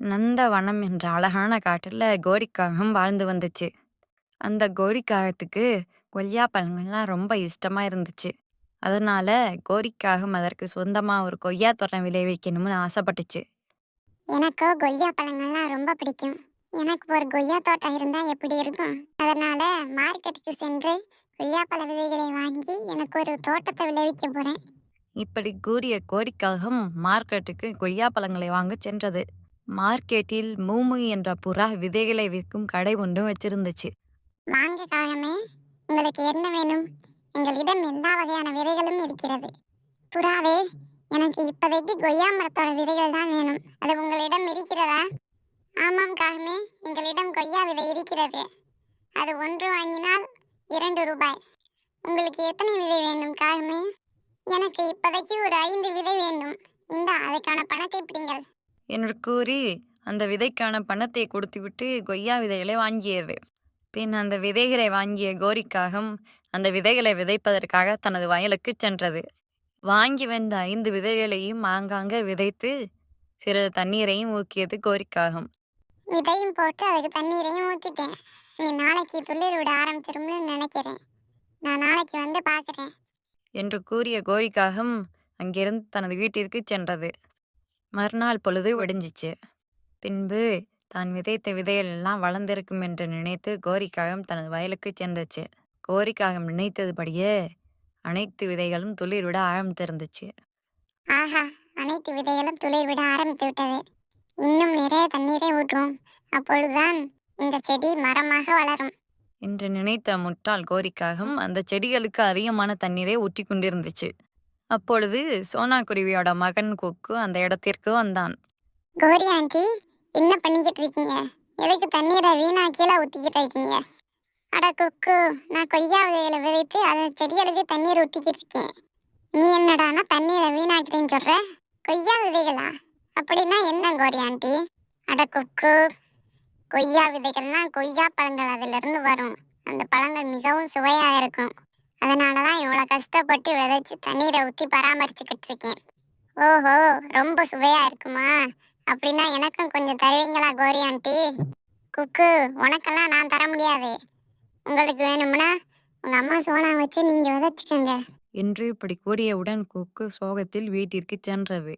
நந்தவனம் என்ற அழகான காட்டுல கோரிக்காகம் வாழ்ந்து வந்துச்சு. அந்த கோரிக்காகத்துக்கு கொய்யா பழங்கள்லாம் ரொம்ப இஷ்டமா இருந்துச்சு. அதனால கோரிக்காகம் அதற்கு சொந்தமா ஒரு கொய்யா தோட்டம் விளைவிக்கணும்னு ஆசைப்பட்டுச்சு. எனக்கோ கொய்யா பழங்கள்லாம் ரொம்ப பிடிக்கும் எனக்கு ஒரு கொய்யா தோட்டம் இருந்தா எப்படி இருக்கும் அதனால மார்க்கெட்டுக்கு சென்று கொய்யா பழ விதைகளை வாங்கி எனக்கு ஒரு தோட்டத்தை விளைவிக்க போறேன் இப்படி கூறிய கோரிக்காகம் மார்க்கெட்டுக்கு கொய்யா பழங்களை வாங்கச் சென்றது. மார்க்கெட்டில் மூமு என்ற புறா விதைகளை விற்கும் கடை ஒன்றும் வச்சிருந்துச்சு. வாங்க காகமே உங்களுக்கு என்ன வேணும்? எங்களிடம் எல்லா வகையான விதைகளும் இருக்கிறது. புறாவே எனக்கு இப்போதைக்கு கொய்யா மரத்தோட விதைகள் தான் வேணும். அது உங்களிடம் இருக்கிறதா? ஆமாம் காகமே எங்களிடம் கொய்யா விதை இருக்கிறது. அது ஒன்று வாங்கினால் இரண்டு ரூபாய். உங்களுக்கு எத்தனை விதை வேண்டும் காகமே? எனக்கு இப்போதைக்கு ஒரு ஐந்து விதை வேண்டும். இந்த அதுக்கான பணத்தை பிடிங்கள். என்று கூறி அந்த விதைக்கான பணத்தை கொடுத்துவிட்டு கொய்யா விதைகளை வாங்கியது. பின் அந்த விதைகளை வாங்கிய கோரிக்காகம் அந்த விதைகளை விதைப்பதற்காக தனது வயலுக்குச் சென்றது. வாங்கி வந்த ஐந்து விதைகளையும் ஆங்காங்கே விதைத்து சிறிது தண்ணீரையும் ஊக்கியது கோரிக்காகம். விதையும் போட்டு அதுக்கு தண்ணீரையும் ஊற்றிட்டேன் நீ நாளைக்கு துளிர் விட ஆரம்பிச்சிரும்னு நினைக்கிறேன் நான் நாளைக்கு வந்து பார்க்குறேன் என்று கூறிய கோரிக்காகம் அங்கிருந்து தனது வீட்டிற்குச் சென்றது. மறுநாள் பொழுது விடிஞ்சிச்சு. பின்பு தான் விதைத்த விதைகள் எல்லாம் வளர்ந்திருக்கும் என்று நினைத்து கோரிக்காகம் தனது வயலுக்குச் சென்றுச்சு. கோரிக்காகம் நினைத்ததுபடியே அனைத்து விதைகளும் துளிர்விட ஆரம்பித்திருந்துச்சு. ஆஹா அனைத்து விதைகளும் துளிர் விட ஆரம்பித்து விட்டது இன்னும் நிறைய தண்ணீரை ஊற்றுவோம் அப்பொழுதுதான் இந்த செடி மரமாக வளரும் என்று நினைத்த முட்டாள் கோரிக்காகம் அந்த செடிகளுக்கு அதிகமான தண்ணீரை ஊற்றி கொண்டிருந்துச்சு. அப்பொழுது சோனா குருவியோட மகன் கொக்கு அந்த இடத்திற்கு வந்தான். கோரி ஆண்டி என்ன பண்ணிக்கிட்டு இருக்கீங்க? எதுக்கு தண்ணீரை வீணா கீழே ஊற்றிக்கிட்டு இருக்கீங்க? அட கொக்கு நான் கொய்யா விதைகளை விதைத்து அந்த செடிகளுக்கு தண்ணீர் ஊற்றிக்கிட்டு இருக்கேன். நீ என்னடானா தண்ணீரை வீணாக்குறேன்னு சொல்கிற கொய்யா விதைகளா? அப்படின்னா என்ன கோரி ஆண்டி? அட கொக்கு கொய்யா விதைகள்லாம் கொய்யா பழங்கள் அதிலிருந்து வரும். அந்த பழங்கள் மிகவும் சுவையாக இருக்கும். அதனால தான் இவ்வளோ கஷ்டப்பட்டு விதைச்சி தண்ணீரை ஊற்றி பராமரிச்சுக்கிட்டு இருக்கேன். ஓஹோ ரொம்ப சுவையாக இருக்குமா? அப்படின்னா எனக்கும் கொஞ்சம் தருவீங்களா கோரி ஆண்டி? குக்கு உனக்கெல்லாம் நான் தர முடியாது. உங்களுக்கு வேணும்னா உங்கள் அம்மா சோனா வச்சு நீங்கள் விதைச்சிக்கோங்க. என்று இப்படி கூறியவுடன் கொக்கு சோகத்தில் வீட்டிற்கு சென்றது.